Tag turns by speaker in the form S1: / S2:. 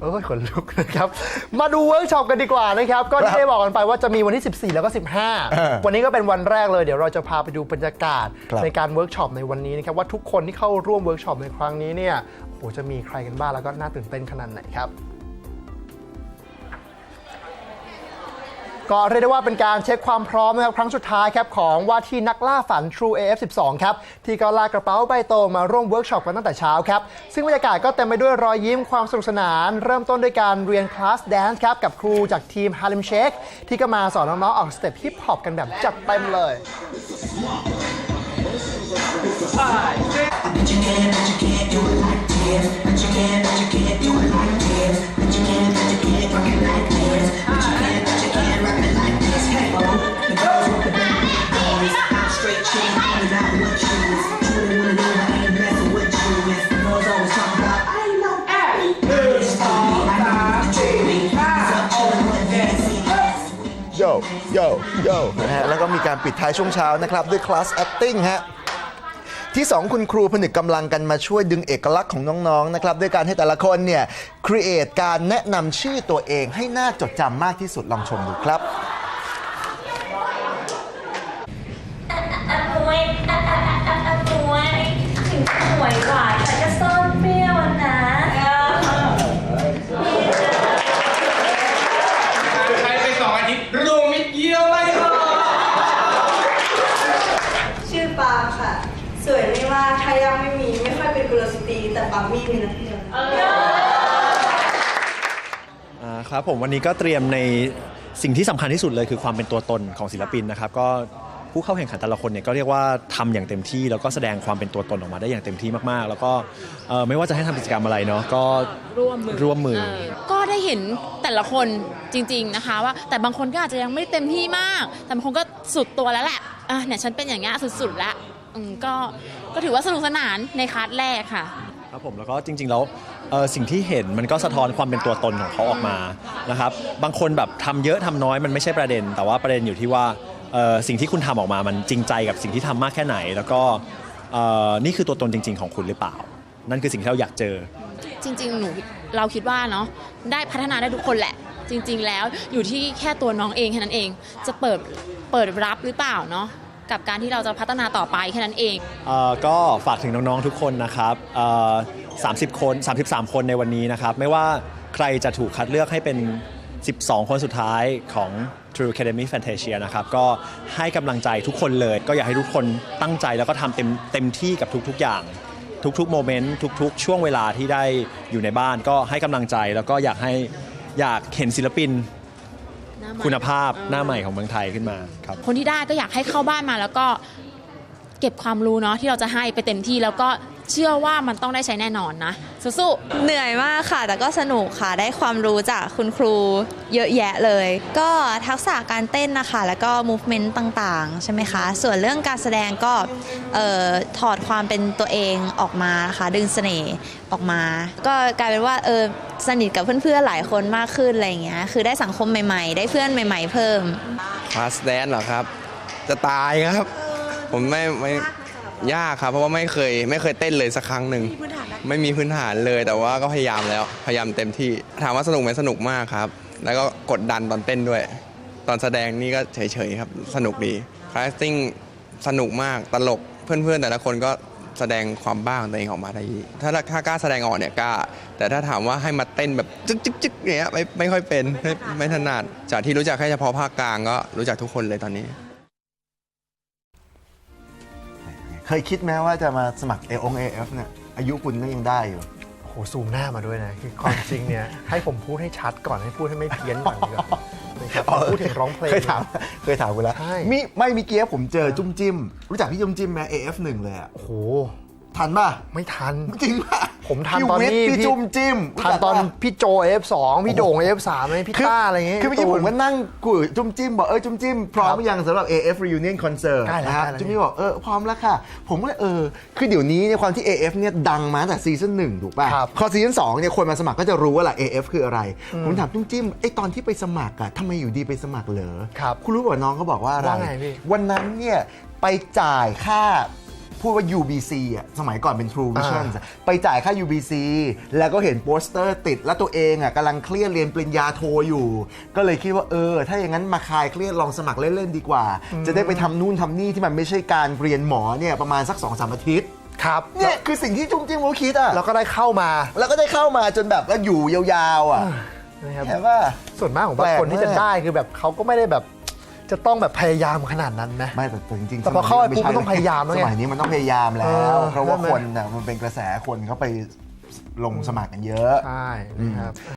S1: เอ้ยขนลุกนะครับ มาดูเวิร์กช็อปกันดีกว่านะครับ ก็ที่ได้บอกกันไปว่าจะมีวันที่ 14 แล้วก็
S2: อ
S1: 15 วันนี้ก็เป็นวันแรกเลย เดี๋ยวเราจะพาไปดูบรรยากาศ
S2: ครับ
S1: ในการเวิร์กช็อปในวันนี้นะครับ ว่าทุกคนที่เข้าร่วมเวิร์กช็อปในครั้งนี้เนี่ยโอ้โหจะมีใครกันบ้างแล้วก็น่าตื่นเต้นขนาดไหนครับ ก็เรียกได้ว่าเป็นการเช็คความพร้อมนะครับครั้งสุดท้ายครับของว่าที่นักล่าฝัน True AF12 ครับที่ก็ลากกระเป๋าใบโตมาร่วมเวิร์กช็อปกันตั้งแต่เช้าครับซึ่งบรรยากาศก็เต็มไปด้วยรอยยิ้มความสนุกสนาน เริ่มต้นด้วยการเรียนคลาสแดนซ์ครับกับครูจากทีม Harlem Shake ที่ก็มาสอนน้องๆออกสเต็ปฮิปฮอปกันแบบจัดเต็มเลย
S2: โยโยนะฮะแล้วก็มีการปิดท้ายช่วงเช้านะครับ ด้วยคลาส acting ฮะที่ 2 คุณครูผนึกกำลังกันมาช่วยดึงเอกลักษณ์ของน้องๆนะครับด้วยการให้แต่ละคนเนี่ยครีเอทการแนะนำชื่อตัวเองให้น่าจดจำมากที่สุดลองชมดูครับ
S3: ค่ะ สวยไม่มากถ้ายังไม่มีไม่ค่อยเป็นกุลสตรีแต่ปาล์มมีมีนักเรียน
S4: อ่าครับผมวันนี้ก็เตรียมในสิ่งที่สำคัญที่สุดเลยคือความเป็นตัวตนของศิลปินนะครับ ก็ผู้เข้าแข่งขันแต่ละคนเนี่ยก็เรียกว่าทำอย่างเต็มที่ แล้วก็แสดงความเป็นตัวตนออกมาได้อย่างเต็มที่มากๆ แล้วก็เอ่อไม่ว่าจะให้ทำกิจกรรมอะไรเนาะก็
S5: ร่วมมือ
S4: ร่วมมือ
S5: เก็ได้เห็นแต่ละคนจริง ๆนะคะ ว่าแต่บางคนก็อาจจะยังไม่เต็มที่มาก แต่บางคนก็สุดตัวแล้วแหละอะเนี่ยฉันเป็นอย่างเงี้ยสุดๆแล้ว อืมก็ก็ถือว่าสนุกสนานในคลาสแรกค่ะ
S4: ครับผมแล้วก็จริงๆแล้วเอ่อสิ่งที่เห็นมันก็สะท้อนความเป็นตัวตนของเขาออกมานะครับ บางคนแบบทำเยอะทำน้อยมันไม่ใช่ประเด็น แต่ว่าประเด็นอยู่ที่ว่าเอ่อสิ่งที่คุณทำออกมามันจริงใจกับสิ่งที่ทำมากแค่ไหน แล้วก็เอ่อนี่คือตัวตนจริง ๆ ของคุณหรือเปล่า นั่นคือสิ่งที่เราอยากเจอ
S5: จริงๆ หนูเราคิดว่าเนาะได้พัฒนาได้ทุกคนแหละ จริง ๆ แล้วอยู่ที่แค่ตัวน้องเองแค่นั้นเอง จะเปิดเปิดรับหรือเปล่าเนาะ กับการที่เราจะพัฒนาต่อไปแค่นั้นเอง
S4: เอ่อก็ฝากถึงน้องๆทุกคนนะครับเอ่อ30 คน 33 คนในวันนี้นะครับ ไม่ว่าใครจะถูกคัดเลือกให้เป็น 12 คนสุดท้ายของ True Academy Fantasia นะครับ ก็ให้กำลังใจทุกคนเลย ก็อยากให้ทุกคนตั้งใจแล้วก็ทำเต็มเต็มที่กับทุกๆอย่าง ทุกๆโมเมนต์ทุกๆ ช่วงเวลาที่ได้อยู่ในบ้าน ก็ให้กำลังใจแล้วก็อยากให้อยากเห็นศิลปิน คุณภาพหน้าใหม่ของเมืองไทยขึ้นมาครับ
S5: คนที่ได้ก็อยากให้เข้าบ้านมาแล้วก็เก็บความรู้เนาะที่เราจะให้ไปเต็มที่แล้วก็ เชื่อว่ามันต้องได้ใช้แน่นอนนะสู้ๆ
S6: เหนื่อยมากค่ะ แต่ก็สนุกค่ะได้ความรู้จากคุณครูเยอะแยะเลย ก็ทักษะการเต้นนะคะ แล้วก็ movement ต่างๆ ใช่ไหมคะ ส่วนเรื่องการแสดงก็เอ่อถอดความเป็นตัวเองออกมานะคะดึงเสน่ห์ออกมา ก็กลายเป็นว่าเออสนิทกับเพื่อนๆหลายคนมากขึ้นอะไรอย่างเงี้ยคือได้สังคมใหม่ๆ ได้เพื่อนใหม่ ๆ เพิ่ม
S7: คลาสแดนเหรอครับ จะตายครับ ผมไม่ไม่ ยากครับ เพราะว่าไม่เคยไม่เคยเต้นเลยสักครั้งหนึ่งไม่มีพื้นฐานเลยแต่ว่าก็พยายามแล้วพยายามเต็มที่ถามว่าสนุกไหมสนุกมากครับ แล้วก็กดดันตอนเต้นด้วย ตอนแสดงนี่ก็เฉยๆครับสนุกดีคลาสติ้งสนุกมากตลกเพื่อนๆ แต่ละคนก็แสดงความบ้าของตัวเองออกมาได้ดีถ้าถ้ากล้าแสดงออกเนี่ยกล้า แต่ถ้าถามว่าให้มาเต้นแบบจึ๊กจึ๊กจึ๊กเนี้ยไม่ไม่ค่อยเป็นไม่ไม่ถนัดจากที่รู้จักแค่เฉพาะภาคกลางก็รู้จักทุกคนเลยตอนนี้
S2: เคยคิดไหมว่าจะมาสมัครเอองเอฟเนี่ยอายุคุณก็ยังได้อยู่
S1: โอ้โหซูมหน้ามาด้วยนะคือความจริงเนี่ย ให้ผมพูดให้ชัดก่อนให้พูดให้ไม่เพี้ยนก่อนดีกว่านะครับผมพูดถึงร้องเพลง
S2: เคยถามเคยถามคุณแล้ว
S1: ใช่
S2: มีไม่มีเกียร์ผมเจอจุ้มจิ้ม รู้จักพี่จุ้มจิ้มไหม AF1 เลยอะ
S1: โอ้โห
S2: ทันป่ะ
S1: ไม่ทัน
S2: จริงป่ะ
S1: ผมทัน
S2: พี่
S1: ตอน
S2: วิทย์
S1: นี้
S2: พี่
S1: พี่
S2: จุ้มจิ้ม
S1: ทันตอน
S2: รู้จักปะ
S1: พี่โจ F2 พี่โด่ง F3 เลยพี่ต้าอะไรอย่างเงี้ย
S2: คือเมื่อกี้
S1: ตู
S2: ผ
S1: น
S2: มก็นั่งคุยกับจุ้มจิ้มบอกเออจุ้มจิ้มพร้อม
S1: ครับ
S2: หรือยังสำหรับ AF Reunion Concert
S1: ใกล้แล้ว
S2: นะฮะ
S1: ใกล้แล้ว
S2: จุ้มจิ้มบอกเออพร้อมแล้วค่ะ ผมก็เลยเออ คือเดี๋ยวนี้เนี่ยความที่ AF เนี่ยดังมาตั้งแต่ซีซั่นหนึ่งถูกป่ะ
S1: ครับ
S2: พอซีซั่นสองเนี่ยคนมาสมัครก็จะรู้ว่าล่ะ AF คืออะไร ผมถามจุ้มจิ้มไอตอนที่ไปสมัครอะทำไมอยู่ดีไปสมัครเหรอ
S1: ครับ
S2: คุณรู้ป่ะน้องเขาบอกว่าอะไร
S1: ว่าไงพี่
S2: วันนั้นเนี่ยไปจ่ายค่า พูดว่า UBC อะสมัยก่อนเป็น True Vision อะไปจ่ายค่า UBC แล้วก็เห็นโปสเตอร์ติด แล้วตัวเองอะกำลังเครียดเรียนปริญญาโทอยู่ ก็เลยคิดว่าเออ ถ้าอย่างนั้นมาคลายเครียดลองสมัครเล่น ๆ ดีกว่า จะได้ไปทำนู่นทำนี่ที่มันไม่ใช่การเรียนหมอเนี่ยประมาณสัก2อสอาทิตย์
S1: ครับ
S2: เนี่ยคือสิ่งที่จุ้งจิ้มเขาคิดอะ
S1: แล้วก็ได้เข้ามา
S2: แล้วก็ได้เข้ามาจนแบบว่าอยู่ยาวๆอะ
S1: นะครับ
S2: แต่ว่า
S1: ส่วนมากของบาง
S2: แปลก
S1: คนที่จะ
S2: มาก
S1: ได้คือแบบเขาก็ไม่ได้แบบ จะต้องแบบพยายามขนาดนั้นนะ
S2: ไม่แต่แต่จริงๆ
S1: แต่พอเข้าไปปุ๊บ
S2: สย
S1: มันต้องพยายามแล้วไง
S2: สมัยนี้มันต้องพยายามแล้
S1: เอ
S2: ว
S1: อ
S2: เพราะว่า
S1: ใช่ไหม
S2: คนน่ะมันเป็นกระแสคนเขาไปลงสมัครกันเยอะ
S1: ใช่นะครับ